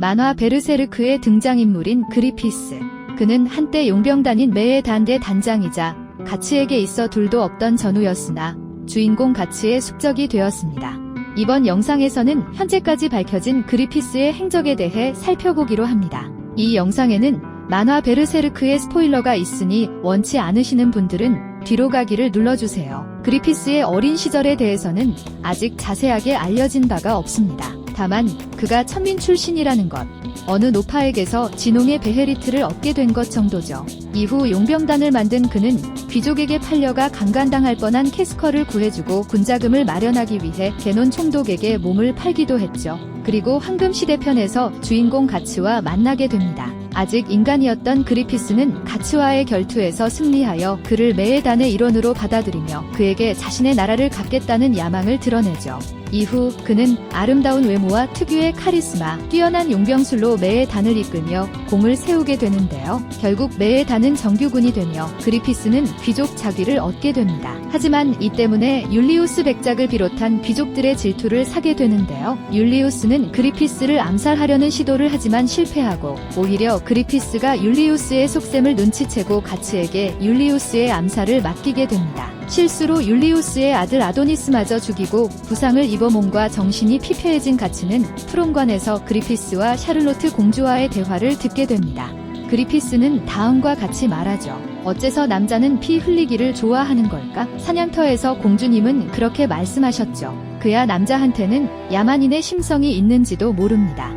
만화 베르세르크의 등장인물인 그리피스. 그는 한때 용병단인 매의 단대 단장이자 가츠에게 있어 둘도 없던 전우였으나 주인공 가츠의 숙적이 되었습니다. 이번 영상에서는 현재까지 밝혀진 그리피스의 행적에 대해 살펴보기로 합니다. 이 영상에는 만화 베르세르크의 스포일러가 있으니 원치 않으시는 분들은 뒤로 가기를 눌러주세요. 그리피스의 어린 시절에 대해서는 아직 자세하게 알려진 바가 없습니다. 다만 그가 천민 출신이라는 것, 어느 노파에게서 진홍의 베헤리트를 얻게 된 것 정도죠. 이후 용병단을 만든 그는 귀족에게 팔려가 강간당할 뻔한 캐스커를 구해주고 군자금을 마련하기 위해 개논 총독에게 몸을 팔기도 했죠. 그리고 황금 시대편에서 주인공 가츠와 만나게 됩니다. 아직 인간이었던 그리피스는 가츠와의 결투에서 승리하여 그를 매의단의 일원으로 받아들이며 그에게 자신의 나라를 갖겠다는 야망을 드러내죠. 이후 그는 아름다운 외모와 특유의 카리스마, 뛰어난 용병술로 매의 단을 이끌며 공을 세우게 되는데요. 결국 매의 단은 정규군이 되며 그리피스는 귀족 자귀를 얻게 됩니다. 하지만 이 때문에 율리우스 백작을 비롯한 귀족들의 질투를 사게 되는데요. 율리우스는 그리피스를 암살하려는 시도를 하지만 실패하고 오히려 그리피스가 율리우스의 속셈을 눈치채고 가츠에게 율리우스의 암살을 맡기게 됩니다. 실수로 율리우스의 아들 아도니스마저 죽이고 부상을 입어 몸과 정신이 피폐해진 가츠는 프롬관에서 그리피스와 샤를로트 공주와의 대화를 듣게 됩니다. 그리피스는 다음과 같이 말하죠. 어째서 남자는 피 흘리기를 좋아하는 걸까? 사냥터에서 공주님은 그렇게 말씀하셨죠. 그야 남자한테는 야만인의 심성이 있는지도 모릅니다.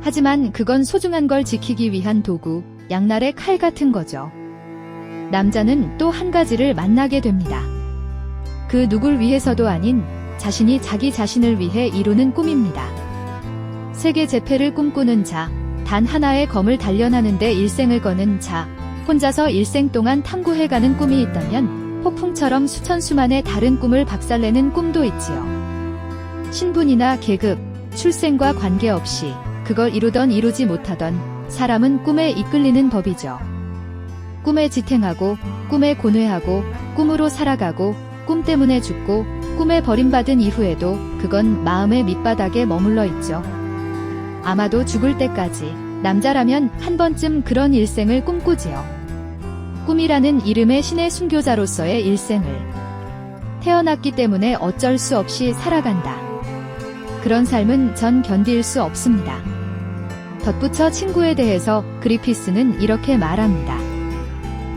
하지만 그건 소중한 걸 지키기 위한 도구, 양날의 칼 같은 거죠. 남자는 또 한 가지를 만나게 됩니다. 그 누굴 위해서도 아닌 자신이 자기 자신을 위해 이루는 꿈입니다. 세계 재패를 꿈꾸는 자, 단 하나의 검을 단련하는데 일생을 거는 자, 혼자서 일생 동안 탐구해가는 꿈이 있다면 폭풍처럼 수천 수만의 다른 꿈을 박살내는 꿈도 있지요. 신분이나 계급, 출생과 관계없이 그걸 이루던 이루지 못하던 사람은 꿈에 이끌리는 법이죠. 꿈에 지탱하고, 꿈에 고뇌하고, 꿈으로 살아가고, 꿈 때문에 죽고, 꿈에 버림받은 이후에도 그건 마음의 밑바닥에 머물러 있죠. 아마도 죽을 때까지 남자라면 한 번쯤 그런 일생을 꿈꾸지요. 꿈이라는 이름의 신의 순교자로서의 일생을 태어났기 때문에 어쩔 수 없이 살아간다. 그런 삶은 전 견딜 수 없습니다. 덧붙여 친구에 대해서 그리피스는 이렇게 말합니다.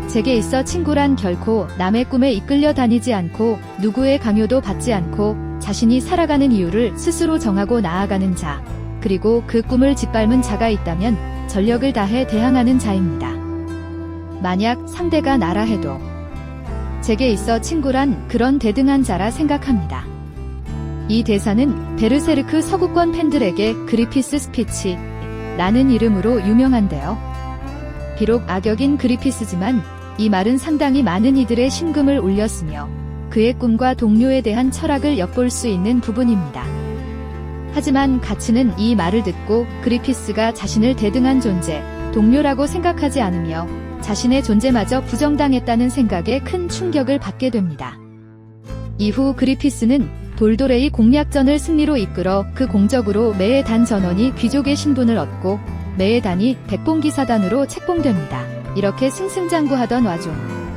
제게 있어 친구란 결코 남의 꿈에 이끌려 다니지 않고 누구의 강요도 받지 않고 자신이 살아가는 이유를 스스로 정하고 나아가는 자, 그리고 그 꿈을 짓밟은 자가 있다면 전력을 다해 대항하는 자입니다. 만약 상대가 나라 해도 제게 있어 친구란 그런 대등한 자라 생각합니다. 이 대사는 베르세르크 서구권 팬들에게 그리피스 스피치 라는 이름으로 유명한데요. 비록 악역인 그리피스지만 이 말은 상당히 많은 이들의 심금을 울렸으며 그의 꿈과 동료에 대한 철학을 엿볼 수 있는 부분입니다. 하지만 가츠는 이 말을 듣고 그리피스가 자신을 대등한 존재, 동료라고 생각하지 않으며 자신의 존재마저 부정당했다는 생각에 큰 충격을 받게 됩니다. 이후 그리피스는 돌도레이 공략전을 승리로 이끌어 그 공적으로 매의 단 전원이 귀족의 신분을 얻고 매의 단이 백봉기사단으로 책봉됩니다. 이렇게 승승장구하던 와중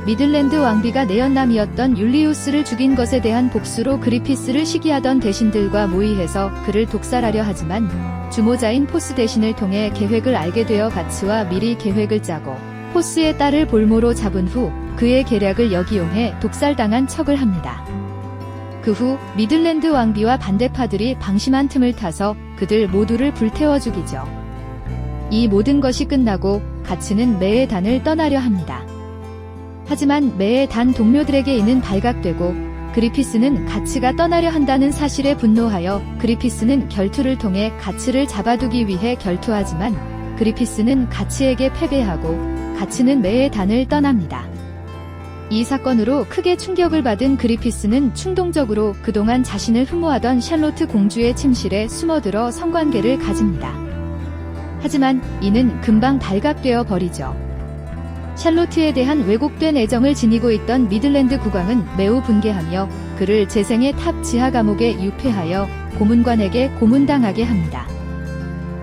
미들랜드 왕비가 내연남이었던 율리우스를 죽인 것에 대한 복수로 그리피스를 시기하던 대신들과 모의해서 그를 독살하려 하지만 주모자인 포스 대신을 통해 계획을 알게 되어 가츠와 미리 계획을 짜고 포스의 딸을 볼모로 잡은 후 그의 계략을 역이용해 독살당한 척을 합니다. 그 후 미들랜드 왕비와 반대파들이 방심한 틈을 타서 그들 모두를 불태워 죽이죠. 이 모든 것이 끝나고 가츠는 매의 단을 떠나려 합니다. 하지만 매의 단 동료들에게 이는 발각되고 그리피스는 가츠가 떠나려 한다는 사실에 분노하여 그리피스는 결투를 통해 가츠를 잡아두기 위해 결투하지만 그리피스는 가츠에게 패배하고 가츠는 매의 단을 떠납니다. 이 사건으로 크게 충격을 받은 그리피스는 충동적으로 그동안 자신을 흠모하던 샬로트 공주의 침실에 숨어들어 성관계를 가집니다. 하지만 이는 금방 발각되어 버리죠. 샬로트에 대한 왜곡된 애정을 지니고 있던 미들랜드 국왕은 매우 분개하며 그를 재생의 탑 지하 감옥에 유폐하여 고문관에게 고문당하게 합니다.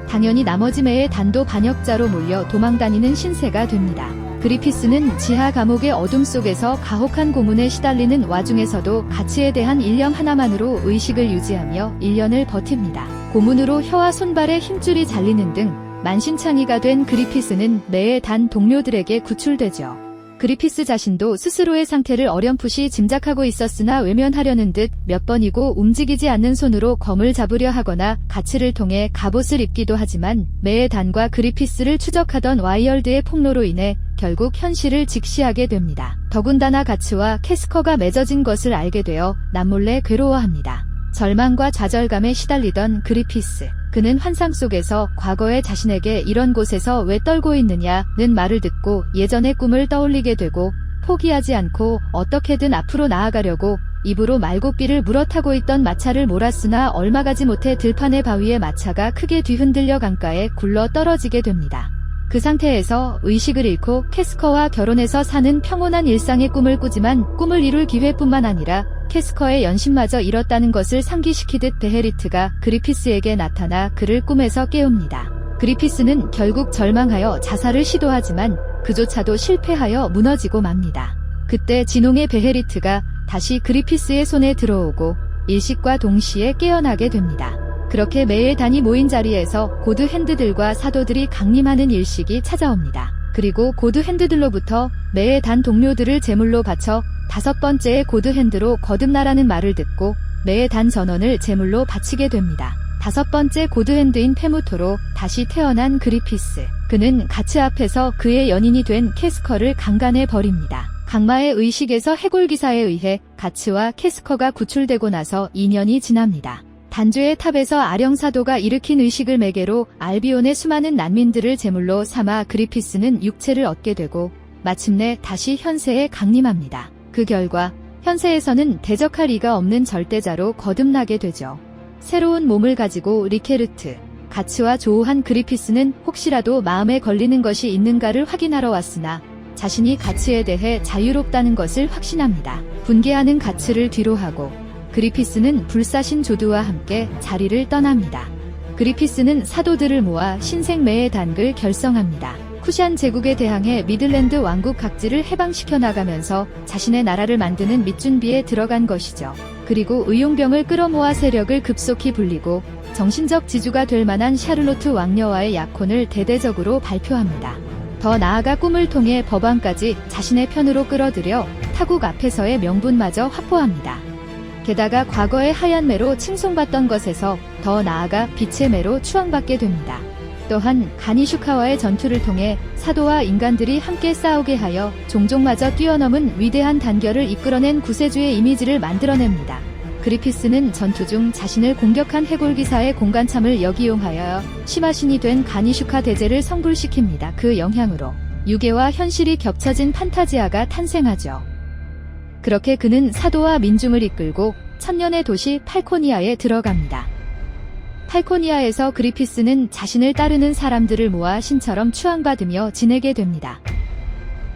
당연히 나머지 매의 단도 반역자로 몰려 도망다니는 신세가 됩니다. 그리피스는 지하 감옥의 어둠 속에서 가혹한 고문에 시달리는 와중에서도 가치에 대한 일념 하나만으로 의식을 유지하며 1년을 버팁니다. 고문으로 혀와 손발에 힘줄이 잘리는 등 만신창이가 된 그리피스는 매의 단 동료들에게 구출되죠. 그리피스 자신도 스스로의 상태를 어렴풋이 짐작하고 있었으나 외면하려는 듯 몇 번이고 움직이지 않는 손으로 검을 잡으려 하거나 가치를 통해 갑옷을 입기도 하지만 매의 단과 그리피스를 추적하던 와이얼드의 폭로로 인해 결국 현실을 직시하게 됩니다. 더군다나 가츠와 캐스커가 맺어진 것을 알게 되어 남몰래 괴로워합니다. 절망과 좌절감에 시달리던 그리피스. 그는 환상 속에서 과거의 자신에게 이런 곳에서 왜 떨고 있느냐는 말을 듣고 예전의 꿈을 떠올리게 되고 포기하지 않고 어떻게든 앞으로 나아가려고 입으로 말고삐를 물어타고 있던 마차를 몰았으나 얼마 가지 못해 들판의 바위에 마차가 크게 뒤흔들려 강가에 굴러 떨어지게 됩니다. 그 상태에서 의식을 잃고 캐스커와 결혼해서 사는 평온한 일상의 꿈을 꾸지만 꿈을 이룰 기회뿐만 아니라 캐스커의 연신마저 잃었다는 것을 상기시키듯 베헤리트가 그리피스에게 나타나 그를 꿈에서 깨웁니다. 그리피스는 결국 절망하여 자살을 시도하지만 그조차도 실패하여 무너지고 맙니다. 그때 진홍의 베헤리트가 다시 그리피스의 손에 들어오고 일식과 동시에 깨어나게 됩니다. 그렇게 매의 단이 모인 자리에서 고드 핸드들과 사도들이 강림하는 일식이 찾아옵니다. 그리고 고드 핸드들로부터 매의 단 동료들을 제물로 바쳐 다섯 번째의 고드 핸드로 거듭나라는 말을 듣고 매의 단 전원을 제물로 바치게 됩니다. 다섯 번째 고드 핸드인 페무토로 다시 태어난 그리피스. 그는 가츠 앞에서 그의 연인이 된 캐스커를 강간해 버립니다. 강마의 의식에서 해골 기사에 의해 가츠와 캐스커가 구출되고 나서 2년이 지납니다. 단죄의 탑에서 아령사도가 일으킨 의식을 매개로 알비온의 수많은 난민들을 제물로 삼아 그리피스는 육체를 얻게 되고 마침내 다시 현세에 강림합니다. 그 결과 현세에서는 대적할 이가 없는 절대자로 거듭나게 되죠. 새로운 몸을 가지고 리케르트, 가츠와 조우한 그리피스는 혹시라도 마음에 걸리는 것이 있는가를 확인하러 왔으나 자신이 가츠에 대해 자유롭다는 것을 확신합니다. 분개하는 가츠를 뒤로하고 그리피스는 불사신 조드와 함께 자리를 떠납니다. 그리피스는 사도들을 모아 신생매의 단을 결성합니다. 쿠샨 제국에 대항해 미들랜드 왕국 각지를 해방시켜 나가면서 자신의 나라를 만드는 밑준비에 들어간 것이죠. 그리고 의용병을 끌어모아 세력을 급속히 불리고 정신적 지주가 될 만한 샤를로트 왕녀와의 약혼을 대대적으로 발표합니다. 더 나아가 꿈을 통해 법안까지 자신의 편으로 끌어들여 타국 앞에서의 명분마저 확보합니다. 게다가 과거의 하얀 매로 칭송받던 것에서 더 나아가 빛의 매로 추앙받게 됩니다. 또한 가니슈카와의 전투를 통해 사도와 인간들이 함께 싸우게 하여 종족마저 뛰어넘은 위대한 단결을 이끌어낸 구세주의 이미지를 만들어냅니다. 그리피스는 전투 중 자신을 공격한 해골기사의 공간참을 역이용하여 심화신이 된 가니슈카 대제를 성불시킵니다. 그 영향으로 유괴와 현실이 겹쳐진 판타지아가 탄생하죠. 그렇게 그는 사도와 민중을 이끌고 천년의 도시 팔코니아에 들어갑니다. 팔코니아에서 그리피스는 자신을 따르는 사람들을 모아 신처럼 추앙받으며 지내게 됩니다.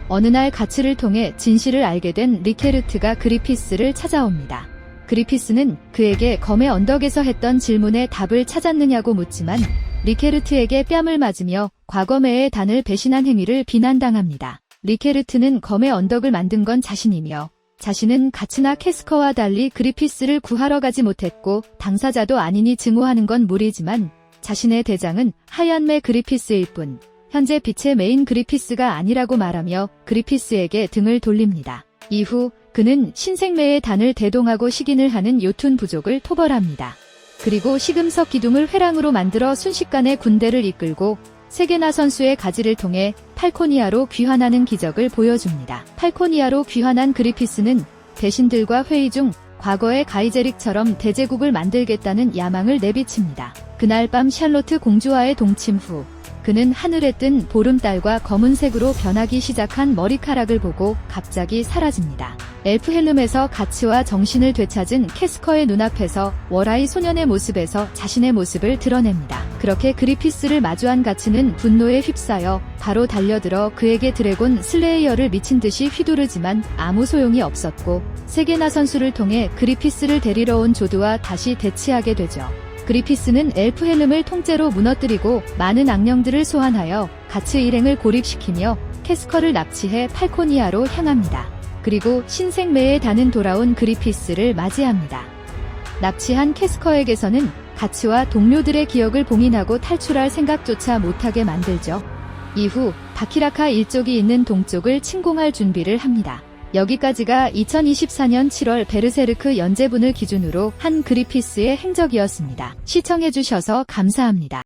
어느 날 가츠를 통해 진실을 알게 된 리케르트가 그리피스를 찾아옵니다. 그리피스는 그에게 검의 언덕에서 했던 질문에 답을 찾았느냐고 묻지만 리케르트에게 뺨을 맞으며 과거매의 단을 배신한 행위를 비난당합니다. 리케르트는 검의 언덕을 만든 건 자신이며 자신은 가츠나 캐스커와 달리 그리피스를 구하러 가지 못했고 당사자도 아니니 증오하는 건 무리지만 자신의 대장은 하얀 매 그리피스일 뿐 현재 빛의 메인 그리피스가 아니라고 말하며 그리피스에게 등을 돌립니다. 이후 그는 신생매의 단을 대동하고 식인을 하는 요툰 부족을 토벌합니다. 그리고 시금석 기둥을 회랑으로 만들어 순식간에 군대를 이끌고 세계나 선수의 가지를 통해 팔코니아로 귀환하는 기적을 보여줍니다. 팔코니아로 귀환한 그리피스는 대신들과 회의 중 과거의 가이제릭처럼 대제국을 만들겠다는 야망을 내비칩니다. 그날 밤 샬로트 공주와의 동침 후 그는 하늘에 뜬 보름달과 검은색으로 변하기 시작한 머리카락을 보고 갑자기 사라집니다. 엘프헬름에서 가츠와 정신을 되찾은 캐스커의 눈앞에서 월아이 소년의 모습에서 자신의 모습을 드러냅니다. 그렇게 그리피스를 마주한 가츠는 분노에 휩싸여 바로 달려들어 그에게 드래곤 슬레이어를 미친 듯이 휘두르지만 아무 소용이 없었고 세계나 선수를 통해 그리피스를 데리러 온 조드와 다시 대치하게 되죠. 그리피스는 엘프 헬름을 통째로 무너뜨리고 많은 악령들을 소환하여 가츠 일행을 고립시키며 캐스커를 납치해 팔코니아로 향합니다. 그리고 신생매에 다는 돌아온 그리피스를 맞이합니다. 납치한 캐스커에게서는 가츠와 동료들의 기억을 봉인하고 탈출할 생각조차 못하게 만들죠. 이후 바키라카 일족이 있는 동쪽을 침공할 준비를 합니다. 여기까지가 2024년 7월 베르세르크 연재분을 기준으로 한 그리피스의 행적이었습니다. 시청해주셔서 감사합니다.